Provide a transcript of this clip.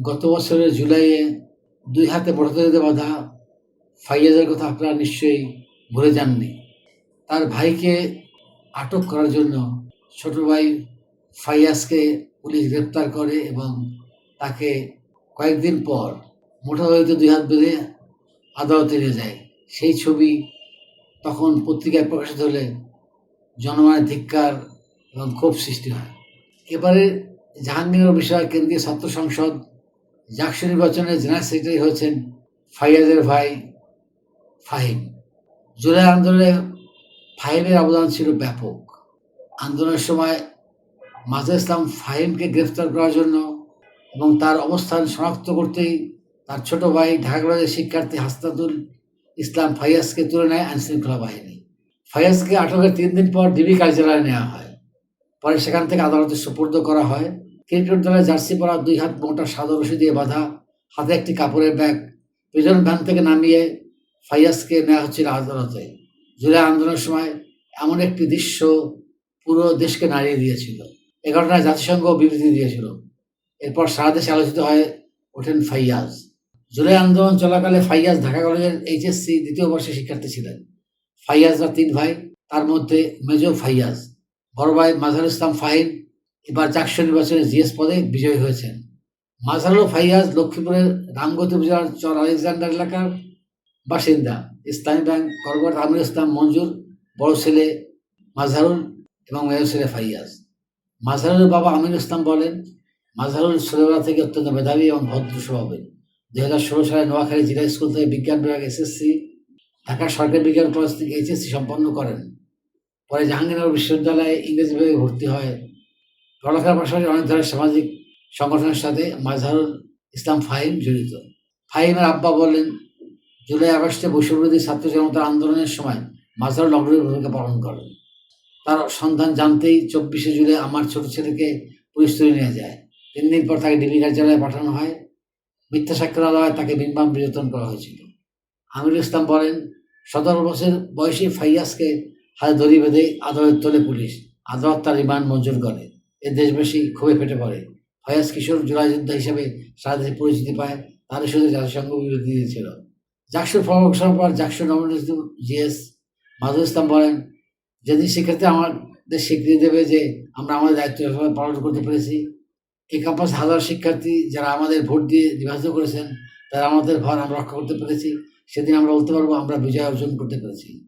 গত বছরের জুলাইয়ে দুই হাতে মোটরসাইকেলে বাঁধা ফাইয়াজের কথা আপনারা নিশ্চয়ই ভুলে যাননি। তার ভাইকে আটক করার জন্য ছোট ভাই ফাইয়াজকে পুলিশ গ্রেপ্তার করে এবং তাকে কয়েকদিন পর মোটরসাইকেলে দুই হাত বেঁধে আদালতে নিয়ে যায়। সেই ছবি তখন পত্রিকায় প্রকাশিত হলে জনগণের ধিক্কার এবং ক্ষোভ সৃষ্টি হয়। এবারে জাহাঙ্গীরের বিষয়ে কেন্দ্রীয় ছাত্র সংসদ জাকসু নির্বাচনে জেনারেল সেক্রেটারি হয়েছেন ফাইয়াজের ভাই ফাহিম। জুলাই আন্দোলনে ফাহিমের অবদান ছিল ব্যাপক। আন্দোলনের সময় মাজা ইসলাম ফাহিমকে গ্রেফতার করার জন্য এবং তার অবস্থান শনাক্ত করতেই তার ছোট ভাই ঢাকা শিক্ষার্থী হাস্তাদুল ইসলাম ফাইয়াজকে তুলে নেয় আইনশৃঙ্খলা বাহিনী। ফাইয়াজকে আটকের তিন দিন পর ডিবি কার্যালয়ে নেওয়া হয়। পরে সেখান থেকে আদালতে সুপর্দ করা হয়। ক্রিকেট দলের জার্সি পরা দুই হাত মোটা সাদা রশি দিয়ে বাঁধা, হাতে একটি কাপড়ের ব্যাগ প্রিজন ভ্যান থেকে নামিয়ে ফাইয়াজকে নেওয়া হচ্ছিল আদালতে। জুলাই আন্দোলনের সময় এমন একটি দৃশ্য পুরো দেশকে নাড়িয়ে দিয়েছিল। এ ঘটনায় জাতিসংঘ বিবৃতি দিয়েছিল। এরপর সারা দেশে আলোচিত হয়ে ওঠেন ফাইয়াজ। জুলাই আন্দোলন চলাকালে ফাইয়াজ ঢাকা কলেজের এইচএসসি দ্বিতীয় বর্ষের শিক্ষার্থী ছিলেন। ফাইয়াজরা তিন ভাই, তার মধ্যে মেজো ফাইয়াজ, বড় ভাই মাজার ইসলাম ফাহিম এবার চাকসু নির্বাচনে জিএস পদে বিজয়ী হয়েছেন। মাজারুল ফাইয়াজ লক্ষ্মীপুরের রামগতি উপজেলার চর আলেকজান্ডার এলাকার বাসিন্দা। ইসলামী ব্যাংক কর্মকর্তা আমির ইসলাম মঞ্জুর, বড় ছেলে মাজহারুল এবং মেজর ছেলে ফাইয়াজ। মাজহারুলের বাবা আমির ইসলাম বলেন মাজহারুল ছোটবেলা থেকে অত্যন্ত মেধাবী এবং ভদ্র স্বভাবের। দুই হাজার ষোলো সালে নোয়াখালী জিলা স্কুল থেকে বিজ্ঞান বিভাগ এসএসসি, ঢাকা সরকারি বিজ্ঞান কলেজ থেকে এইচএসসি সম্পন্ন করেন। পরে জাহাঙ্গীরনগর বিশ্ববিদ্যালয়ে ইংরেজি বিভাগে ভর্তি হয়। পড়ালেখার পাশাপাশি অনেক ধরনের সামাজিক সংগঠনের সাথে মাজহারুল ইসলাম ফাহিম জড়িত। ফাহিমের আব্বা বলেন, জুলাই আগস্টে বৈশ্ববিরোধী ছাত্র জনতার আন্দোলনের সময় মাজহারুল অগ্রণী ভূমিকা পালন করেন। তার সন্ধান জানতেই চব্বিশে জুলাই আমার ছোট ছেলেকে পুলিশ তুলে নিয়ে যায়। তিন দিন পর তাকে ডিবি কার্যালয়ে পাঠানো হয়। মিথ্যা সাক্ষর আদালয় তাকে বিনবাম বিরতন করা হয়েছিল। আমিরুল ইসলাম বলেন, সতেরো বছর বয়সী ফাইয়াসকে হাতে দড়ি বেঁধে আদালত তোলে পুলিশ, আদালত তার রিমান্ড মঞ্জুর করে। এ দেশবাসী খুবই ফেটে পড়ে। ফয়াজ কিশোর জুলাই হিসেবে সারা পরিচিতি পায় তার শুধু জাতিসংঘ বিরোধী দিয়েছিল। জাকসুর ঘোষণার পর জাকসুর নমিনেশন জিএস মাজুল ইসলাম বলেন যেদিন সেক্ষেত্রে আমাদের স্বীকৃতি দেবে যে আমরা আমাদের দায়িত্ব পালন করতে পেরেছি এই ক্যাম্পাস হাজার শিক্ষার্থী যারা আমাদের ভোট দিয়ে নির্বাচিত করেছেন, তারা আমাদের ভর আমরা রক্ষা করতে পেরেছি, সেদিন আমরা বলতে পারব আমরা বিজয় অর্জন করতে পেরেছি।